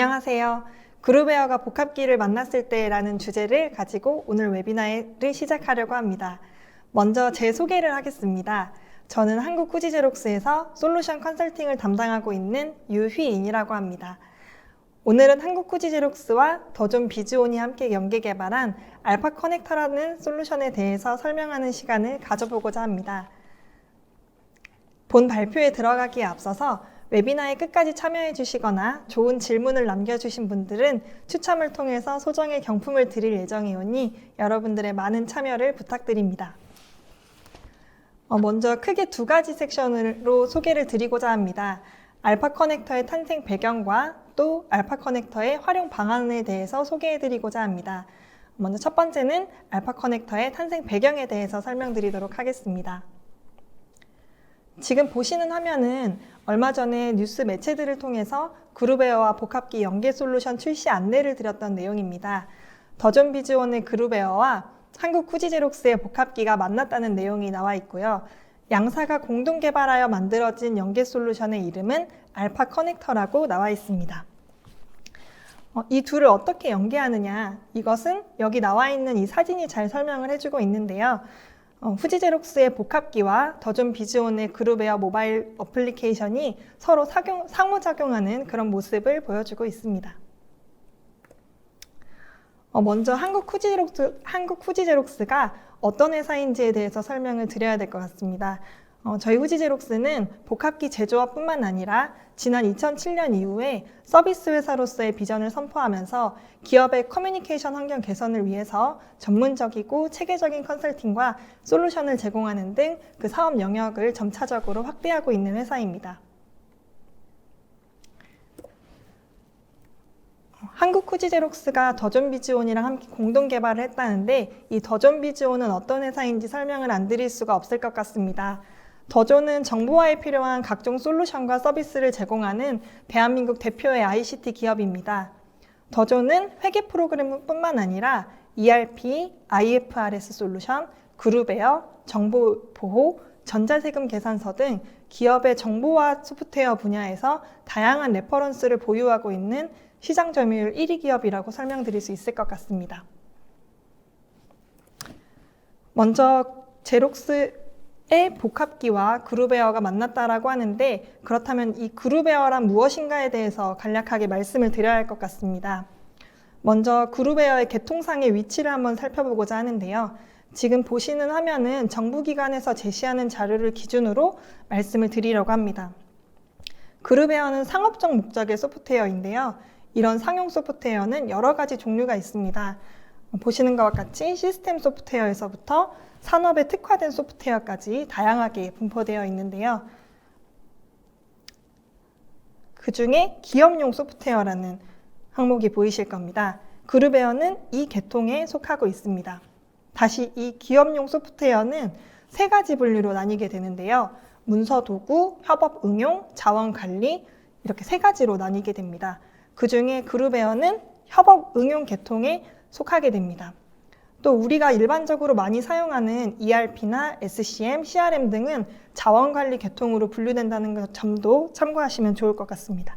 안녕하세요. 그룹웨어가 복합기를 만났을 때라는 주제를 가지고 오늘 웨비나를 시작하려고 합니다. 먼저 제 소개를 하겠습니다. 저는 한국 후지제록스에서 솔루션 컨설팅을 담당하고 있는 유휘인이라고 합니다. 오늘은 한국 후지제록스와 더존 비즈온이 함께 연계 개발한 알파 커넥터라는 솔루션에 대해서 설명하는 시간을 가져보고자 합니다. 본 발표에 들어가기에 앞서서 웨비나에 끝까지 참여해 주시거나 좋은 질문을 남겨주신 분들은 추첨을 통해서 소정의 경품을 드릴 예정이오니 여러분들의 많은 참여를 부탁드립니다. 어, 먼저 크게 두 가지 섹션으로 소개를 드리고자 합니다. 알파 커넥터의 탄생 배경과 또 알파 커넥터의 활용 방안에 대해서 소개해 드리고자 합니다. 먼저 첫 번째는 알파 커넥터의 탄생 배경에 대해서 설명드리도록 하겠습니다. 지금 보시는 화면은 얼마 전에 뉴스 매체들을 통해서 그룹웨어와 복합기 연계 솔루션 출시 안내를 드렸던 내용입니다. 더존 비즈원의 그룹웨어와 한국 후지제록스의 복합기가 만났다는 내용이 나와 있고요. 양사가 공동 개발하여 만들어진 연계 솔루션의 이름은 알파 커넥터라고 나와 있습니다. 어, 이 둘을 어떻게 연계하느냐? 이것은 여기 나와 있는 이 사진이 잘 설명을 해주고 있는데요. 어, 후지제록스의 복합기와 더존 비즈온의 그룹웨어 모바일 어플리케이션이 서로 사용, 상호작용하는 그런 모습을 보여주고 있습니다. 어, 먼저 한국 후지제록스, 한국 후지제록스가 어떤 회사인지에 대해서 설명을 드려야 될 것 같습니다. 어, 저희 후지제록스는 복합기 제조업뿐만 아니라 지난 2007년 이후에 서비스 회사로서의 비전을 선포하면서 기업의 커뮤니케이션 환경 개선을 위해서 전문적이고 체계적인 컨설팅과 솔루션을 제공하는 등 그 사업 영역을 점차적으로 확대하고 있는 회사입니다. 한국 후지제록스가 더존비즈온이랑 함께 공동 개발을 했다는데 이 더존비즈온은 어떤 회사인지 설명을 안 드릴 수가 없을 것 같습니다. 더존은 정보화에 필요한 각종 솔루션과 서비스를 제공하는 대한민국 대표의 ICT 기업입니다. 더존은 회계 프로그램뿐만 아니라 ERP, IFRS 솔루션, 그룹웨어, 정보 보호, 전자세금 계산서 등 기업의 정보화 소프트웨어 분야에서 다양한 레퍼런스를 보유하고 있는 시장 점유율 1위 기업이라고 설명드릴 수 있을 것 같습니다. 먼저 제록스 의 복합기와 그룹웨어가 만났다라고 하는데 그렇다면 이 그룹웨어란 무엇인가에 대해서 간략하게 말씀을 드려야 할 것 같습니다. 먼저 그룹웨어의 개통상의 위치를 한번 살펴보고자 하는데요. 지금 보시는 화면은 정부기관에서 제시하는 자료를 기준으로 말씀을 드리려고 합니다. 그룹웨어는 상업적 목적의 소프트웨어인데요. 이런 상용 소프트웨어는 여러 가지 종류가 있습니다. 보시는 것과 같이 시스템 소프트웨어에서부터 산업에 특화된 소프트웨어까지 다양하게 분포되어 있는데요. 그 중에 기업용 소프트웨어라는 항목이 보이실 겁니다. 그룹웨어는 이 계통에 속하고 있습니다. 다시 이 기업용 소프트웨어는 세 가지 분류로 나뉘게 되는데요. 문서 도구, 협업 응용, 자원 관리 이렇게 세 가지로 나뉘게 됩니다. 그 중에 그룹웨어는 협업 응용 계통에 속하게 됩니다. 또 우리가 일반적으로 많이 사용하는 ERP나 SCM, CRM 등은 자원관리 계통으로 분류된다는 점도 참고하시면 좋을 것 같습니다.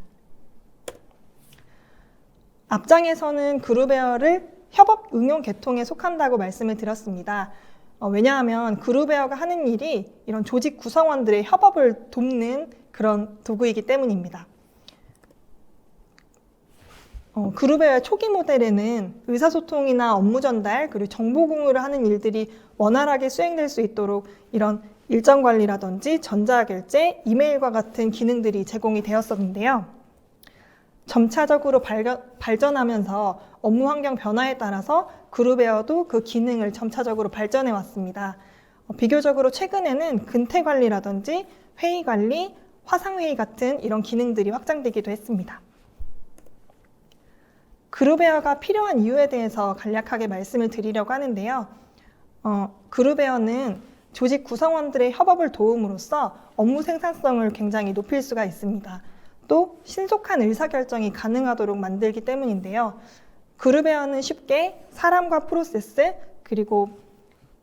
앞장에서는 그룹웨어를 협업 응용 계통에 속한다고 말씀을 드렸습니다. 어, 왜냐하면 그룹웨어가 하는 일이 이런 조직 구성원들의 협업을 돕는 그런 도구이기 때문입니다. 어, 그룹의 초기 모델에는 의사소통이나 업무 전달 그리고 정보 공유를 하는 일들이 원활하게 수행될 수 있도록 이런 일정 관리라든지 전자결제, 이메일과 같은 기능들이 제공이 되었었는데요. 점차적으로 발견, 발전하면서 업무 환경 변화에 따라서 그룹웨어도 그 기능을 점차적으로 발전해 왔습니다. 어, 비교적으로 최근에는 근태 관리라든지 회의 관리, 화상 회의 같은 이런 기능들이 확장되기도 했습니다. 그룹웨어가 필요한 이유에 대해서 간략하게 말씀을 드리려고 하는데요. 어, 그룹웨어는 조직 구성원들의 협업을 도움으로써 업무 생산성을 굉장히 높일 수가 있습니다. 또 신속한 의사결정이 가능하도록 만들기 때문인데요. 그룹웨어는 쉽게 사람과 프로세스 그리고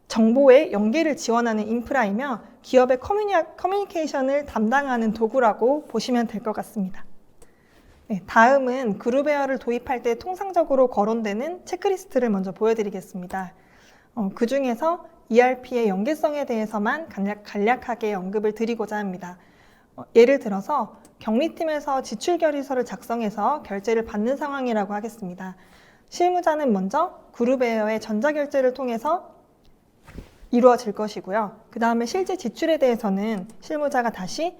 정보의 연계를 지원하는 인프라이며 기업의 커뮤니, 커뮤니케이션을 담당하는 도구라고 보시면 될 것 같습니다. 네, 다음은 그룹웨어를 도입할 때 통상적으로 거론되는 체크리스트를 먼저 보여드리겠습니다. 어, 그 중에서 ERP의 연계성에 대해서만 간략, 간략 하게 언급을 드리고자 합니다. 어, 예를 들어서 격리팀에서 지출 결의서를 작성해서 결제를 받는 상황이라고 하겠습니다. 실무자는 먼저 그룹웨어의 전자결제를 통해서 이루어질 것이고요. 그 다음에 실제 지출에 대해서는 실무자가 다시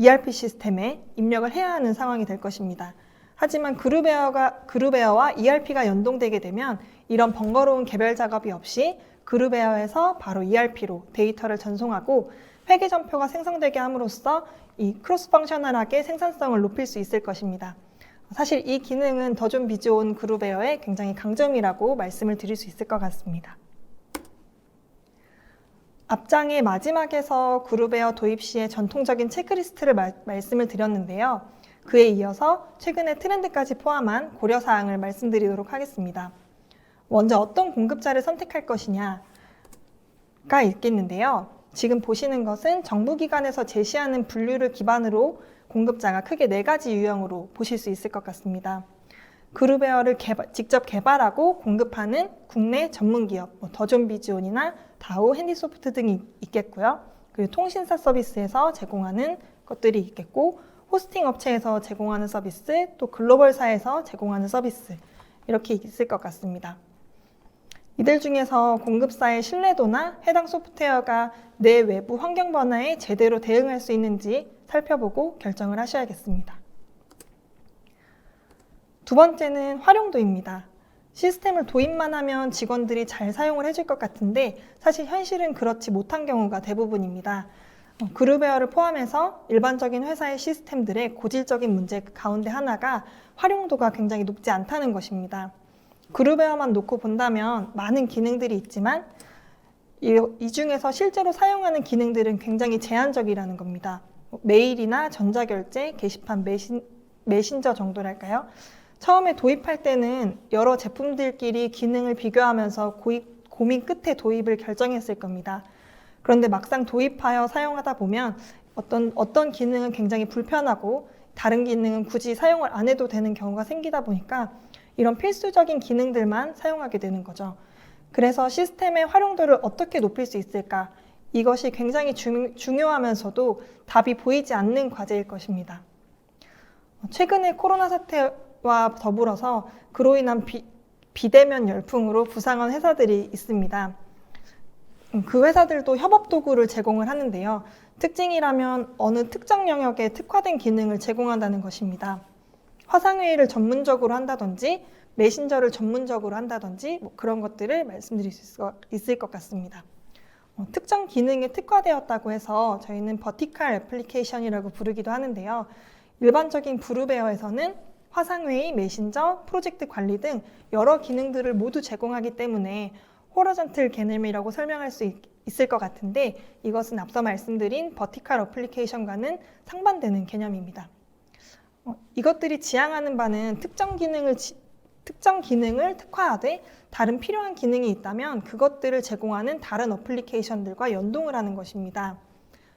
ERP 시스템에 입력을 해야 하는 상황이 될 것입니다. 하지만 그룹웨어가, 그룹웨어와 ERP가 연동되게 되면 이런 번거로운 개별 작업이 없이 그룹웨어에서 바로 ERP로 데이터를 전송하고 회계 전표가 생성되게 함으로써 이 크로스 펑셔널하게 생산성을 높일 수 있을 것입니다. 사실 이 기능은 더존 비즈온 그룹웨어의 굉장히 강점이라고 말씀을 드릴 수 있을 것 같습니다. 앞장의 마지막에서 그룹웨어 도입 시의 전통적인 체크리스트를 말, 말씀을 드렸는데요. 그에 이어서 최근의 트렌드까지 포함한 고려사항을 말씀드리도록 하겠습니다. 먼저 어떤 공급자를 선택할 것이냐가 있겠는데요. 지금 보시는 것은 정부기관에서 제시하는 분류를 기반으로 공급자가 크게 네 가지 유형으로 보실 수 있을 것 같습니다. 그룹웨어를 개발, 직접 개발하고 공급하는 국내 전문 기업, 뭐 더존 비즈온이나 다우 핸디소프트 등이 있겠고요. 그리고 통신사 서비스에서 제공하는 것들이 있겠고, 호스팅 업체에서 제공하는 서비스, 또 글로벌사에서 제공하는 서비스 이렇게 있을 것 같습니다. 이들 중에서 공급사의 신뢰도나 해당 소프트웨어가 내 외부 환경 변화에 제대로 대응할 수 있는지 살펴보고 결정을 하셔야겠습니다. 두 번째는 활용도입니다. 시스템을 도입만 하면 직원들이 잘 사용을 해줄 것 같은데 사실 현실은 그렇지 못한 경우가 대부분입니다. 어, 그룹웨어를 포함해서 일반적인 회사의 시스템들의 고질적인 문제 가운데 하나가 활용도가 굉장히 높지 않다는 것입니다. 그룹웨어만 놓고 본다면 많은 기능들이 있지만 이, 이 중에서 실제로 사용하는 기능들은 굉장히 제한적이라는 겁니다. 뭐 메일이나 전자결제, 게시판, 메신, 메신저 정도랄까요? 처음에 도입할 때는 여러 제품들끼리 기능을 비교하면서 고입, 고민 끝에 도입을 결정했을 겁니다. 그런데 막상 도입하여 사용하다 보면 어떤, 어떤 기능은 굉장히 불편하고 다른 기능은 굳이 사용을 안 해도 되는 경우가 생기다 보니까 이런 필수적인 기능들만 사용하게 되는 거죠. 그래서 시스템의 활용도를 어떻게 높일 수 있을까? 이것이 굉장히 중, 중요하면서도 답이 보이지 않는 과제일 것입니다. 최근에 코로나 사태 와 더불어서 그로 인한 비, 비대면 열풍으로 부상한 회사들이 있습니다. 음, 그 회사들도 협업 도구를 제공을 하는데요. 특징이라면 어느 특정 영역에 특화된 기능을 제공한다는 것입니다. 화상회의를 전문적으로 한다든지 메신저를 전문적으로 한다든지 뭐 그런 것들을 말씀드릴 수 있을 것 같습니다. 어, 특정 기능에 특화되었다고 해서 저희는 버티칼 애플리케이션이라고 부르기도 하는데요. 일반적인 브루베어에서는 화상회의, 메신저, 프로젝트 관리 등 여러 기능들을 모두 제공하기 때문에 호러전틀 개념이라고 설명할 수 있, 을것 같은데 이것은 앞서 말씀드린 버티칼 어플리케이션과는 상반되는 개념입니다. 어, 이것들이 지향하는 바는 특정 기능을 지, 특정 기능을 특화하되 다른 필요한 기능이 있다면 그것들을 제공하는 다른 어플리케이션들과 연동을 하는 것입니다.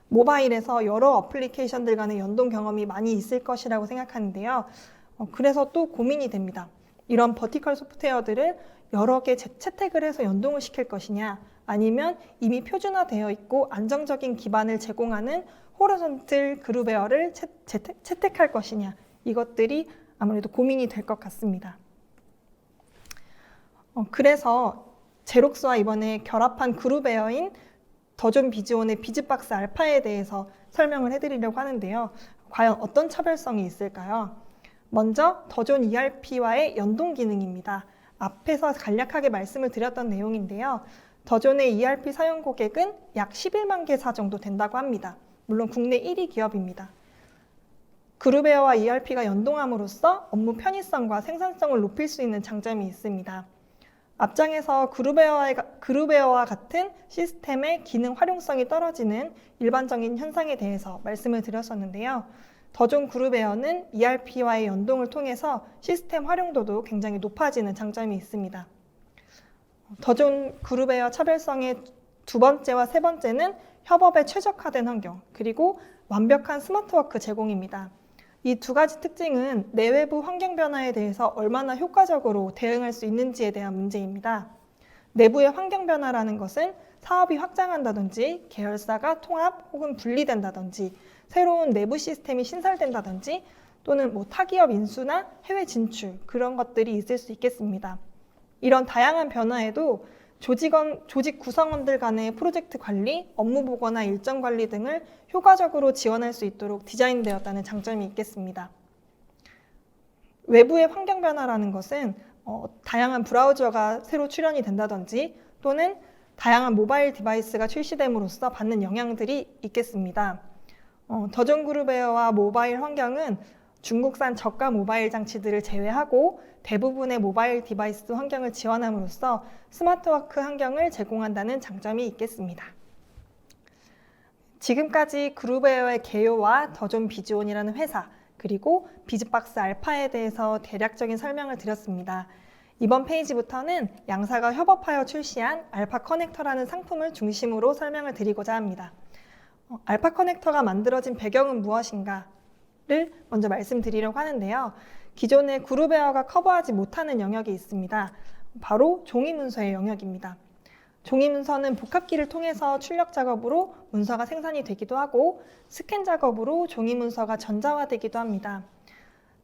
모바일에서 여러 어플리케이션들 간의 연동 경험이 많이 있을 것이라고 생각하는데요. 어, 그래서 또 고민이 됩니다. 이런 버티컬 소프트웨어들을 여러 개 채택을 해서 연동을 시킬 것이냐 아니면 이미 표준화되어 있고 안정적인 기반을 제공하는 호러전틀 그룹웨어를 채택, 채택할 것이냐 이것들이 아무래도 고민이 될 것 같습니다. 어, 그래서 제록스와 이번에 결합한 그룹웨어인 더존 비즈온의 비즈박스 알파에 대해서 설명을 해드리려고 하는데요. 과연 어떤 차별성이 있을까요? 먼저 더존 ERP와의 연동 기능입니다. 앞에서 간략하게 말씀을 드렸던 내용인데요. 더존의 ERP 사용 고객은 약 11만 개사 정도 된다고 합니다. 물론 국내 1위 기업입니다. 그룹웨어와 ERP가 연동함으로써 업무 편의성과 생산성을 높일 수 있는 장점이 있습니다. 앞장에서 그룹웨어와, 같은 시스템의 기능 활용성이 떨어지는 일반적인 현상에 대해서 말씀을 드렸었는데요. 더존 그룹웨어는 ERP와의 연동을 통해서 시스템 활용도도 굉장히 높아지는 장점이 있습니다. 더존 그룹웨어 차별성의 두 번째와 세 번째는 협업에 최적화된 환경, 그리고 완벽한 스마트워크 제공입니다. 이 두 가지 특징은 내외부 환경 변화에 대해서 얼마나 효과적으로 대응할 수 있는지에 대한 문제입니다. 내부의 환경 변화라는 것은 사업이 확장한다든지 계열사가 통합 혹은 분리된다든지 새로운 내부 시스템이 신설된다든지 또는 뭐 타기업 인수나 해외 진출 그런 것들이 있을 수 있겠습니다. 이런 다양한 변화에도 조직원, 조직 구성원들 간의 프로젝트 관리, 업무 보고나 일정 관리 등을 효과적으로 지원할 수 있도록 디자인되었다는 장점이 있겠습니다. 외부의 환경 변화라는 것은 어, 다양한 브라우저가 새로 출현이 된다든지 또는 다양한 모바일 디바이스가 출시됨으로써 받는 영향들이 있겠습니다. 어, 더존그룹웨어와 모바일 환경은 중국산 저가 모바일 장치들을 제외하고 대부분의 모바일 디바이스 환경을 지원함으로써 스마트워크 환경을 제공한다는 장점이 있겠습니다. 지금까지 그룹웨어의 개요와 더존 비즈온이라는 회사 그리고 비즈박스 알파에 대해서 대략적인 설명을 드렸습니다. 이번 페이지부터는 양사가 협업하여 출시한 알파 커넥터라는 상품을 중심으로 설명을 드리고자 합니다. 어, 알파 커넥터가 만들어진 배경은 무엇인가를 먼저 말씀드리려고 하는데요. 기존의 그룹웨어가 커버하지 못하는 영역이 있습니다. 바로 종이 문서의 영역입니다. 종이 문서는 복합기를 통해서 출력 작업으로 문서가 생산이 되기도 하고 스캔 작업으로 종이 문서가 전자화되기도 합니다.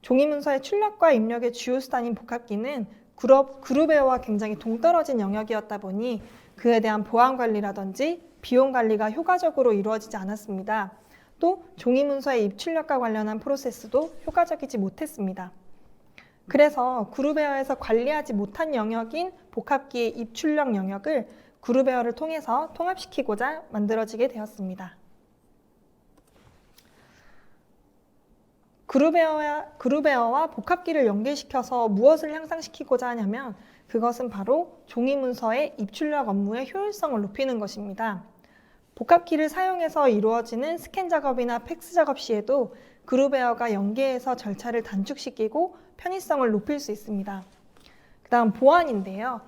종이 문서의 출력과 입력의 주요 수단인 복합기는 그룹, 그룹웨어와 굉장히 동떨어진 영역이었다 보니 그에 대한 보안 관리라든지 비용 관리가 효과적으로 이루어지지 않았습니다. 또 종이 문서의 입출력과 관련한 프로세스도 효과적이지 못했습니다. 그래서 그룹웨어에서 관리하지 못한 영역인 복합기의 입출력 영역을 그룹웨어를 통해서 통합시키고자 만들어지게 되었습니다. 그룹웨어와, 복합기를 연계시켜서 무엇을 향상시키고자 하냐면 그것은 바로 종이 문서의 입출력 업무의 효율성을 높이는 것입니다. 복합키를 사용해서 이루어지는 스캔 작업이나 팩스 작업 시에도 그룹웨어가 연계해서 절차를 단축시키고 편의성을 높일 수 있습니다. 그 다음 보안인데요.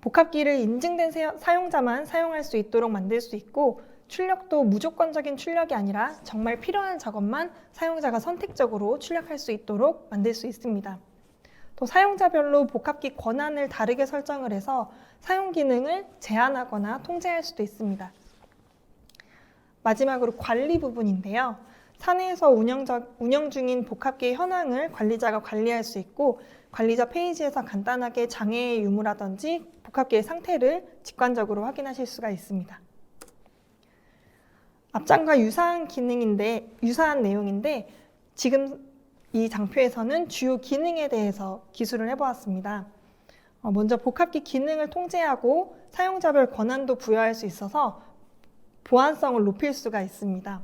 복합기를 인증된 사용자만 사용할 수 있도록 만들 수 있고 출력도 무조건적인 출력이 아니라 정말 필요한 작업만 사용자가 선택적으로 출력할 수 있도록 만들 수 있습니다. 또 사용자별로 복합기 권한을 다르게 설정을 해서 사용 기능을 제한하거나 통제할 수도 있습니다. 마지막으로 관리 부분인데요. 사내에서 운영적, 운영 중인 복합기의 현황을 관리자가 관리할 수 있고 관리자 페이지에서 간단하게 장애의 유무라든지 복합기의 상태를 직관적으로 확인하실 수가 있습니다. 앞장과 유사한 기능인데 유사한 내용인데 지금 이 장표에서는 주요 기능에 대해서 기술을 해보았습니다. 어, 먼저 복합기 기능을 통제하고 사용자별 권한도 부여할 수 있어서 보안성을 높일 수가 있습니다.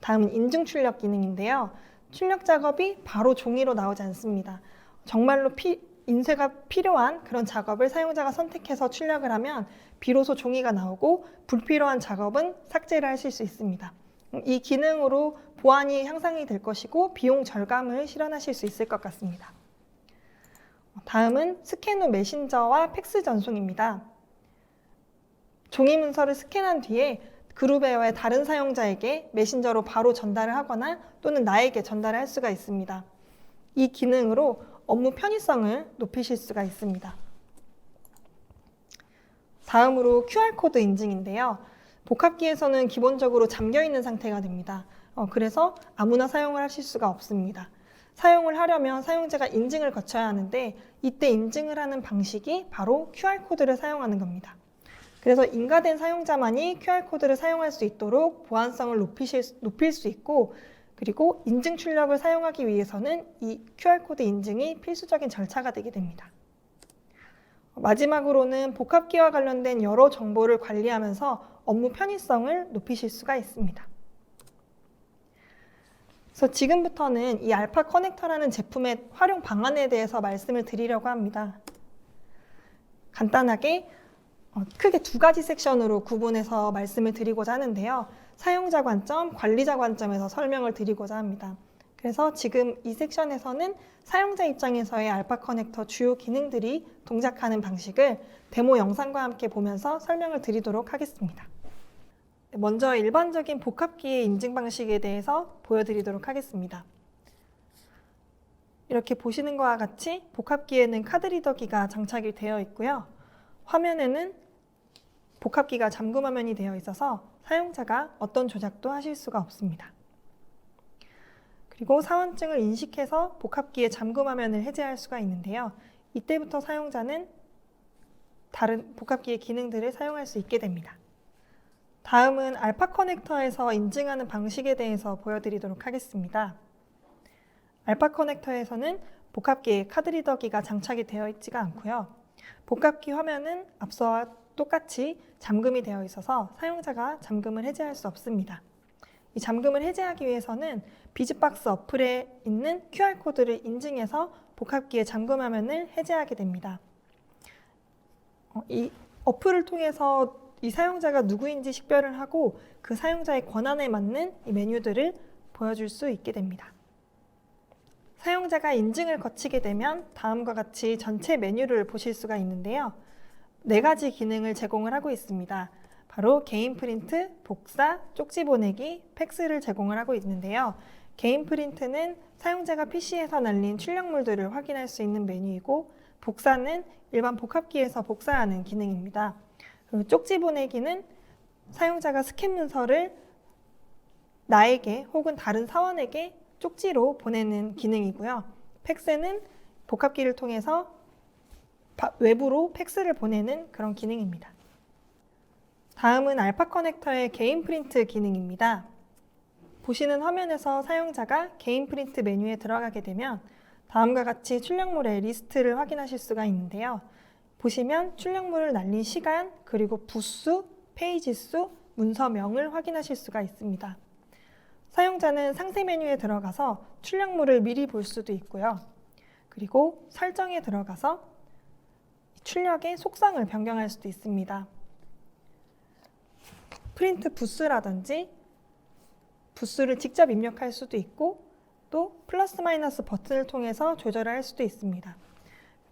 다음은 인증 출력 기능인데요. 출력 작업이 바로 종이로 나오지 않습니다. 정말로 피, 인쇄가 필요한 그런 작업을 사용자가 선택해서 출력을 하면 비로소 종이가 나오고 불필요한 작업은 삭제를 하실 수 있습니다. 이 기능으로 보안이 향상이 될 것이고 비용 절감을 실현하실 수 있을 것 같습니다. 다음은 스캔 후 메신저와 팩스 전송입니다. 종이 문서를 스캔한 뒤에 그룹웨어의 다른 사용자에게 메신저로 바로 전달을 하거나 또는 나에게 전달을 할 수가 있습니다. 이 기능으로 업무 편의성을 높이실 수가 있습니다. 다음으로 QR코드 인증인데요. 복합기에서는 기본적으로 잠겨 있는 상태가 됩니다. 어, 그래서 아무나 사용을 하실 수가 없습니다. 사용을 하려면 사용자가 인증을 거쳐야 하는데 이때 인증을 하는 방식이 바로 QR코드를 사용하는 겁니다. 그래서 인가된 사용자만이 QR코드를 사용할 수 있도록 보안성을 높이실, 높일 수 있고 그리고 인증 출력을 사용하기 위해서는 이 QR코드 인증이 필수적인 절차가 되게 됩니다. 마지막으로는 복합기와 관련된 여러 정보를 관리하면서 업무 편의성을 높이실 수가 있습니다. 그래서 지금부터는 이 알파 커넥터라는 제품의 활용 방안에 대해서 말씀을 드리려고 합니다. 간단하게 어, 크게 두 가지 섹션으로 구분해서 말씀을 드리고자 하는데요. 사용자 관점, 관리자 관점에서 설명을 드리고자 합니다. 그래서 지금 이 섹션에서는 사용자 입장에서의 알파 커넥터 주요 기능들이 동작하는 방식을 데모 영상과 함께 보면서 설명을 드리도록 하겠습니다. 먼저 일반적인 복합기의 인증 방식에 대해서 보여드리도록 하겠습니다. 이렇게 보시는 것과 같이 복합기에는 카드 리더기가 장착이 되어 있고요. 화면에는 복합기가 잠금 화면이 되어 있어서 사용자가 어떤 조작도 하실 수가 없습니다. 그리고 사원증을 인식해서 복합기의 잠금 화면을 해제할 수가 있는데요. 이때부터 사용자는 다른 복합기의 기능들을 사용할 수 있게 됩니다. 다음은 알파 커넥터에서 인증하는 방식에 대해서 보여드리도록 하겠습니다. 알파 커넥터에서는 복합기에 카드 리더기가 장착이 되어 있지가 않고요. 복합기 화면은 앞서와 똑같이 잠금이 되어 있어서 사용자가 잠금을 해제할 수 없습니다. 이 잠금을 해제하기 위해서는 비즈박스 어플에 있는 QR코드를 인증해서 복합기의 잠금 화면을 해제하게 됩니다. 어, 이 어플을 통해서 이 사용자가 누구인지 식별을 하고 그 사용자의 권한에 맞는 이 메뉴들을 보여줄 수 있게 됩니다. 사용자가 인증을 거치게 되면 다음과 같이 전체 메뉴를 보실 수가 있는데요. 네 가지 기능을 제공을 하고 있습니다. 바로 개인 프린트, 복사, 쪽지 보내기, 팩스를 제공을 하고 있는데요. 개인 프린트는 사용자가 PC에서 날린 출력물들을 확인할 수 있는 메뉴이고 복사는 일반 복합기에서 복사하는 기능입니다. 그리고 쪽지 보내기는 사용자가 스캔 문서를 나에게 혹은 다른 사원에게 쪽지로 보내는 기능이고요. 팩스는 복합기를 통해서 외부로 팩스를 보내는 그런 기능입니다. 다음은 알파 커넥터의 개인 프린트 기능입니다. 보시는 화면에서 사용자가 개인 프린트 메뉴에 들어가게 되면 다음과 같이 출력물의 리스트를 확인하실 수가 있는데요. 보시면 출력물을 날린 시간, 그리고 부수, 페이지 수, 문서명을 확인하실 수가 있습니다. 사용자는 상세 메뉴에 들어가서 출력물을 미리 볼 수도 있고요. 그리고 설정에 들어가서 출력의 속성을 변경할 수도 있습니다. 프린트 부스라든지 부스를 직접 입력할 수도 있고 또 플러스 마이너스 버튼을 통해서 조절을 할 수도 있습니다.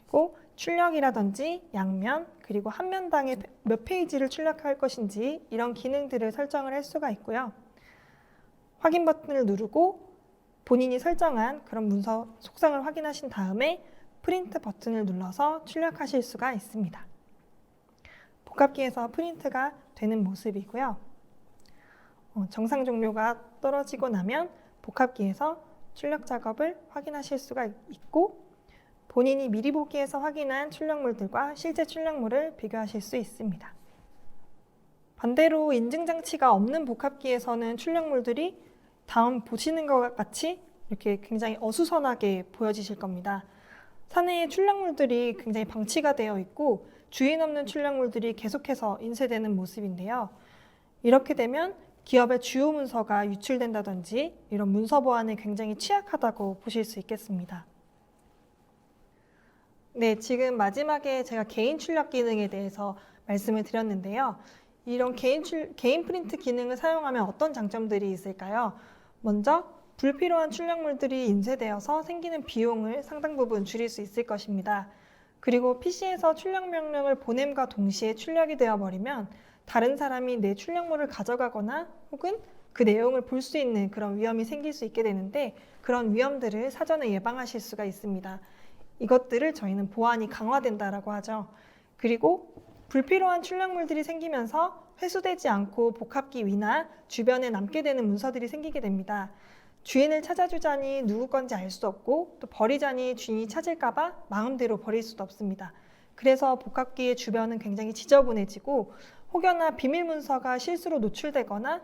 그리고 출력이라든지 양면 그리고 한 면당에 몇 페이지를 출력할 것인지 이런 기능들을 설정을 할 수가 있고요. 확인 버튼을 누르고 본인이 설정한 그런 문서 속성을 확인하신 다음에 프린트 버튼을 눌러서 출력하실 수가 있습니다. 복합기에서 프린트가 되는 모습이고요. 어, 정상 종료가 떨어지고 나면 복합기에서 출력 작업을 확인하실 수가 있고 본인이 미리 보기에서 확인한 출력물들과 실제 출력물을 비교하실 수 있습니다. 반대로 인증장치가 없는 복합기에서는 출력물들이 다음 보시는 것 같이 이렇게 굉장히 어수선하게 보여지실 겁니다. 사내에 출력물들이 굉장히 방치가 되어 있고 주인 없는 출력물들이 계속해서 인쇄되는 모습인데요. 이렇게 되면 기업의 주요 문서가 유출된다든지 이런 문서 보안에 굉장히 취약하다고 보실 수 있겠습니다. 네, 지금 마지막에 제가 개인 출력 기능에 대해서 말씀을 드렸는데요. 이런 개인, 출, 개인 프린트 기능을 사용하면 어떤 장점들이 있을까요? 먼저 불필요한 출력물들이 인쇄되어서 생기는 비용을 상당 부분 줄일 수 있을 것입니다. 그리고 PC에서 출력 명령을 보냄과 동시에 출력이 되어버리면 다른 사람이 내 출력물을 가져가거나 혹은 그 내용을 볼 수 있는 그런 위험이 생길 수 있게 되는데 그런 위험들을 사전에 예방하실 수가 있습니다. 이것들을 저희는 보안이 강화된다라고 하죠. 그리고 불필요한 출력물들이 생기면서 회수되지 않고 복합기 위나 주변에 남게 되는 문서들이 생기게 됩니다. 주인을 찾아주자니 누구 건지 알 수 없고 또 버리자니 주인이 찾을까봐 마음대로 버릴 수도 없습니다. 그래서 복합기의 주변은 굉장히 지저분해지고 혹여나 비밀 문서가 실수로 노출되거나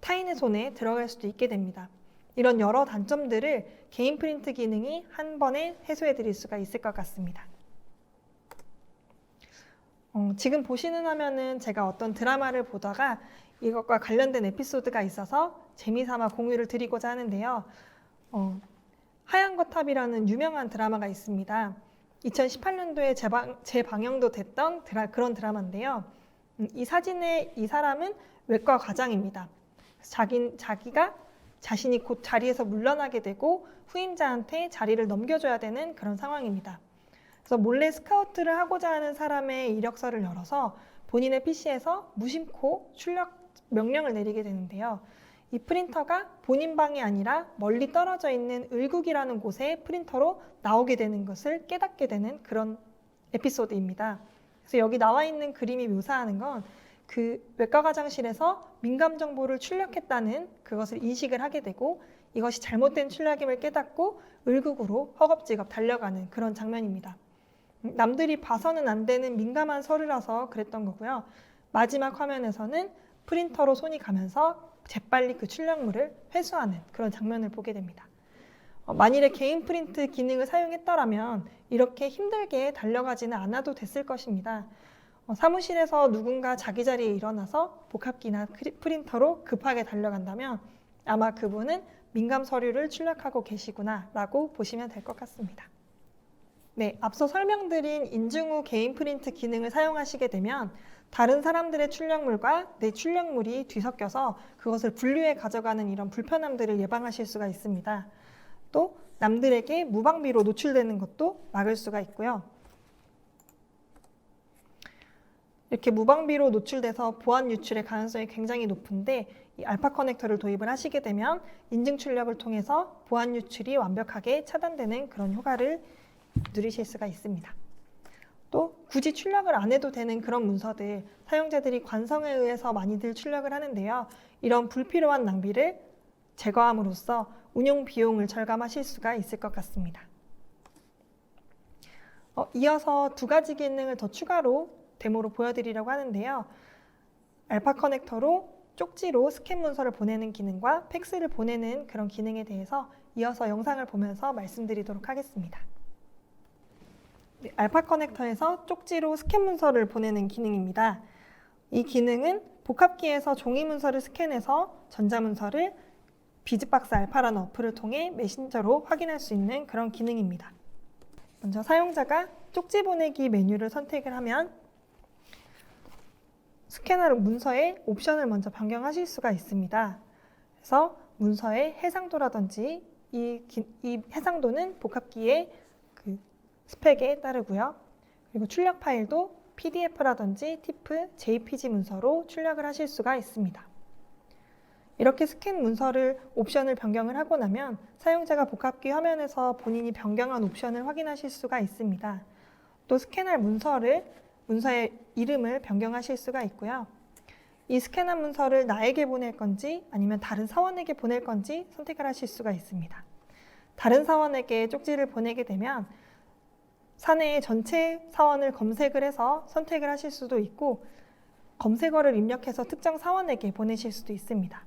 타인의 손에 들어갈 수도 있게 됩니다. 이런 여러 단점들을 개인 프린트 기능이 한 번에 해소해 드릴 수가 있을 것 같습니다. 어, 지금 보시는 화면은 제가 어떤 드라마를 보다가 이것과 관련된 에피소드가 있어서 재미삼아 공유를 드리고자 하는데요. 어, 하얀 거 탑이라는 유명한 드라마가 있습니다. 2018년도에 재방, 재방영도 됐던 드라, 그런 드라마인데요. 음, 이 사진의 이 사람은 외과 과장입니다. 자기, 자기가 자신이 곧 자리에서 물러나게 되고 후임자한테 자리를 넘겨줘야 되는 그런 상황입니다. 그래서 몰래 스카우트를 하고자 하는 사람의 이력서를 열어서 본인의 PC에서 무심코 출력 명령을 내리게 되는데요. 이 프린터가 본인 방이 아니라 멀리 떨어져 있는 을국이라는 곳에 프린터로 나오게 되는 것을 깨닫게 되는 그런 에피소드입니다. 그래서 여기 나와 있는 그림이 묘사하는 건 그 외과 과장실에서 민감 정보를 출력했다는 그것을 인식을 하게 되고 이것이 잘못된 출력임을 깨닫고 을국으로 허겁지겁 달려가는 그런 장면입니다. 음, 남들이 봐서는 안 되는 민감한 서류라서 그랬던 거고요. 마지막 화면에서는 프린터로 손이 가면서 재빨리 그 출력물을 회수하는 그런 장면을 보게 됩니다. 어, 만일에 개인 프린트 기능을 사용했더라면 이렇게 힘들게 달려가지는 않아도 됐을 것입니다. 어, 사무실에서 누군가 자기 자리에 일어나서 복합기나 프린터로 급하게 달려간다면 아마 그분은 민감 서류를 출력하고 계시구나 라고 보시면 될 것 같습니다. 네, 앞서 설명드린 인증 후 개인 프린트 기능을 사용하시게 되면 다른 사람들의 출력물과 내 출력물이 뒤섞여서 그것을 분류해 가져가는 이런 불편함들을 예방하실 수가 있습니다. 또 남들에게 무방비로 노출되는 것도 막을 수가 있고요. 이렇게 무방비로 노출돼서 보안 유출의 가능성이 굉장히 높은데 이 알파 커넥터를 도입을 하시게 되면 인증 출력을 통해서 보안 유출이 완벽하게 차단되는 그런 효과를 누리실 수가 있습니다. 또 굳이 출력을 안 해도 되는 그런 문서들 사용자들이 관성에 의해서 많이들 출력을 하는데요. 이런 불필요한 낭비를 제거함으로써 운용 비용을 절감하실 수가 있을 것 같습니다. 어, 이어서 두 가지 기능을 더 추가로 데모로 보여드리려고 하는데요. 알파 커넥터로 쪽지로 스캔 문서를 보내는 기능과 팩스를 보내는 그런 기능에 대해서 이어서 영상을 보면서 말씀드리도록 하겠습니다. 네, 알파 커넥터에서 쪽지로 스캔 문서를 보내는 기능입니다. 이 기능은 복합기에서 종이 문서를 스캔해서 전자 문서를 비즈박스 알파라는 어플을 통해 메신저로 확인할 수 있는 그런 기능입니다. 먼저 사용자가 쪽지 보내기 메뉴를 선택을 하면 스캐너 문서의 옵션을 먼저 변경하실 수가 있습니다. 그래서 문서의 해상도라든지 이, 기- 이 해상도는 복합기의 그 스펙에 따르고요. 그리고 출력 파일도 PDF라든지 TIFF, JPG 문서로 출력을 하실 수가 있습니다. 이렇게 스캔 문서를 옵션을 변경을 하고 나면 사용자가 복합기 화면에서 본인이 변경한 옵션을 확인하실 수가 있습니다. 또 스캔할 문서를 문서의 이름을 변경하실 수가 있고요. 이 스캔한 문서를 나에게 보낼 건지 아니면 다른 사원에게 보낼 건지 선택을 하실 수가 있습니다. 다른 사원에게 쪽지를 보내게 되면 사내의 전체 사원을 검색을 해서 선택을 하실 수도 있고 검색어를 입력해서 특정 사원에게 보내실 수도 있습니다.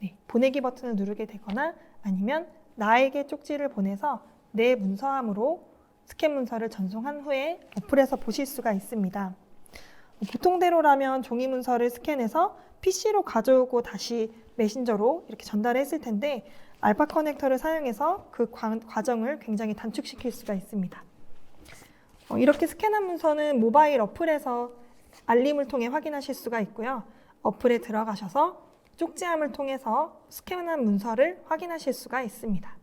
네, 보내기 버튼을 누르게 되거나 아니면 나에게 쪽지를 보내서 내 문서함으로 스캔 문서를 전송한 후에 어플에서 보실 수가 있습니다. 보통대로라면 종이 문서를 스캔해서 PC로 가져오고 다시 메신저로 이렇게 전달했을 텐데 알파 커넥터를 사용해서 그 과- 과정을 굉장히 단축시킬 수가 있습니다. 어, 이렇게 스캔한 문서는 모바일 어플에서 알림을 통해 확인하실 수가 있고요. 어플에 들어가셔서 쪽지함을 통해서 스캔한 문서를 확인하실 수가 있습니다.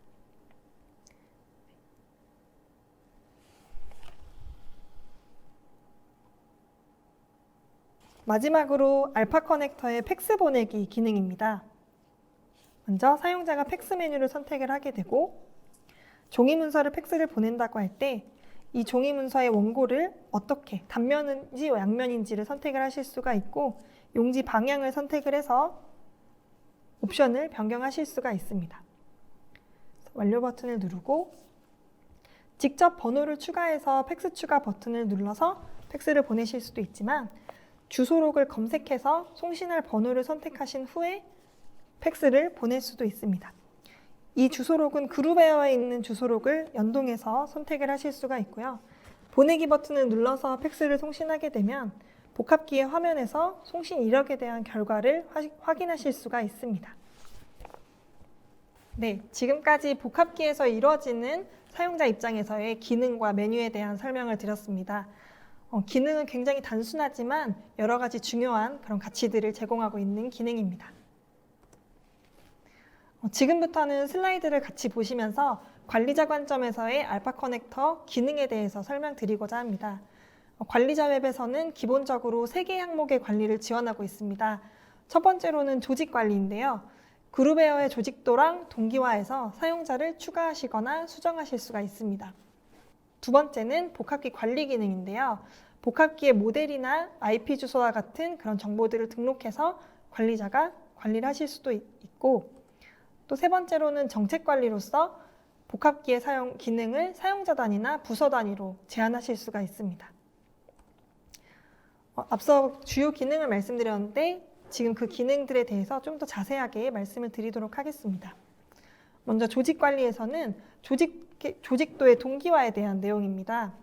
마지막으로 알파 커넥터의 팩스 보내기 기능입니다. 먼저 사용자가 팩스 메뉴를 선택을 하게 되고 종이 문서를 팩스를 보낸다고 할 때 이 종이 문서의 원고를 어떻게 단면인지 양면인지를 선택을 하실 수가 있고 용지 방향을 선택을 해서 옵션을 변경하실 수가 있습니다. 완료 버튼을 누르고 직접 번호를 추가해서 팩스 추가 버튼을 눌러서 팩스를 보내실 수도 있지만 주소록을 검색해서 송신할 번호를 선택하신 후에 팩스를 보낼 수도 있습니다. 이 주소록은 그룹웨어에 있는 주소록을 연동해서 선택을 하실 수가 있고요. 보내기 버튼을 눌러서 팩스를 송신하게 되면 복합기의 화면에서 송신 이력에 대한 결과를 화- 확인하실 수가 있습니다. 네, 지금까지 복합기에서 이루어지는 사용자 입장에서의 기능과 메뉴에 대한 설명을 드렸습니다. 어, 기능은 굉장히 단순하지만 여러 가지 중요한 그런 가치들을 제공하고 있는 기능입니다. 어, 지금부터는 슬라이드를 같이 보시면서 관리자 관점에서의 알파 커넥터 기능에 대해서 설명드리고자 합니다. 어, 관리자 웹에서는 기본적으로 3개 항목의 관리를 지원하고 있습니다. 첫 번째로는 조직 관리인데요. 그룹웨어의 조직도랑 동기화해서 사용자를 추가하시거나 수정하실 수가 있습니다. 두 번째는 복합기 관리 기능인데요. 복합기의 모델이나 IP 주소와 같은 그런 정보들을 등록해서 관리자가 관리를 하실 수도 있- 있고 또 세 번째로는 정책 관리로서 복합기의 사용 기능을 사용자 단위나 부서 단위로 제한하실 수가 있습니다. 어, 앞서 주요 기능을 말씀드렸는데 지금 그 기능들에 대해서 좀 더 자세하게 말씀을 드리도록 하겠습니다. 먼저 조직 관리에서는 조직, 조직도의 동기화에 대한 내용입니다.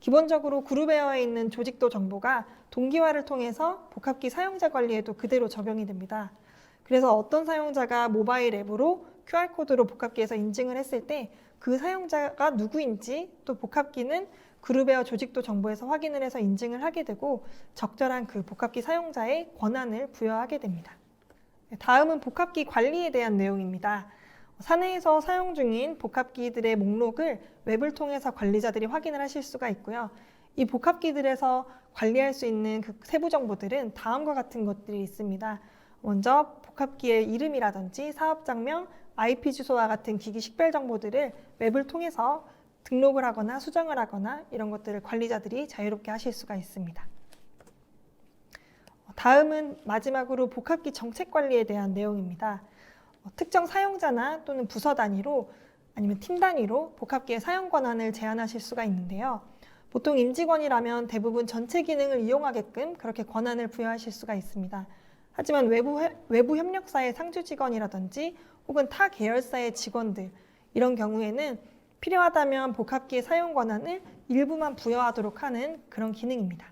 기본적으로 그룹웨어에 있는 조직도 정보가 동기화를 통해서 복합기 사용자 관리에도 그대로 적용이 됩니다. 그래서 어떤 사용자가 모바일 앱으로 QR코드로 복합기에서 인증을 했을 때 그 사용자가 누구인지 또 복합기는 그룹웨어 조직도 정보에서 확인을 해서 인증을 하게 되고 적절한 그 복합기 사용자의 권한을 부여하게 됩니다. 네, 다음은 복합기 관리에 대한 내용입니다. 사내에서 사용 중인 복합기들의 목록을 웹을 통해서 관리자들이 확인을 하실 수가 있고요. 이 복합기들에서 관리할 수 있는 그 세부 정보들은 다음과 같은 것들이 있습니다. 먼저 복합기의 이름이라든지 사업 장명, IP 주소와 같은 기기 식별 정보들을 웹을 통해서 등록을 하거나 수정을 하거나 이런 것들을 관리자들이 자유롭게 하실 수가 있습니다. 다음은 마지막으로 복합기 정책 관리에 대한 내용입니다. 어, 특정 사용자나 또는 부서 단위로 아니면 팀 단위로 복합기의 사용 권한을 제한하실 수가 있는데요. 보통 임직원이라면 대부분 전체 기능을 이용하게끔 그렇게 권한을 부여하실 수가 있습니다. 하지만 외부, 회- 외부 협력사의 상주 직원이라든지 혹은 타 계열사의 직원들 이런 경우에는 필요하다면 복합기의 사용 권한을 일부만 부여하도록 하는 그런 기능입니다.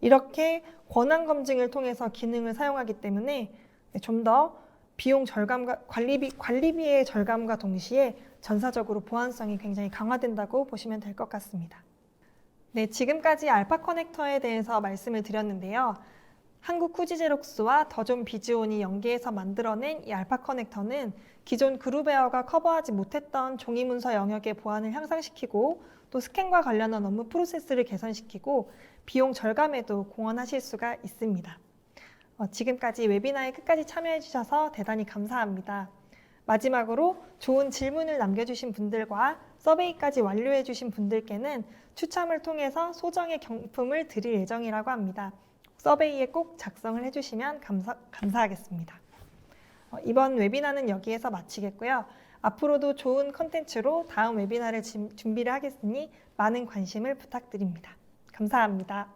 이렇게 권한 검증을 통해서 기능을 사용하기 때문에 좀 더 비용 절감과 관리비, 관리비의 절감과 동시에 전사적으로 보안성이 굉장히 강화된다고 보시면 될 것 같습니다. 네, 지금까지 알파 커넥터에 대해서 말씀을 드렸는데요. 한국 쿠지제록스와 더존 비즈온이 연계해서 만들어낸 이 알파 커넥터는 기존 그룹웨어가 커버하지 못했던 종이 문서 영역의 보안을 향상시키고 또 스캔과 관련한 업무 프로세스를 개선시키고 비용 절감에도 공헌하실 수가 있습니다. 어, 지금까지 웨비나에 끝까지 참여해 주셔서 대단히 감사합니다. 마지막으로 좋은 질문을 남겨주신 분들과 서베이까지 완료해 주신 분들께는 추첨을 통해서 소정의 경품을 드릴 예정이라고 합니다. 서베이에 꼭 작성을 해주시면 감사, 감사하겠습니다. 어, 이번 웨비나는 여기에서 마치겠고요. 앞으로도 좋은 컨텐츠로 다음 웨비나를 진- 준비를 하겠으니 많은 관심을 부탁드립니다. 감사합니다.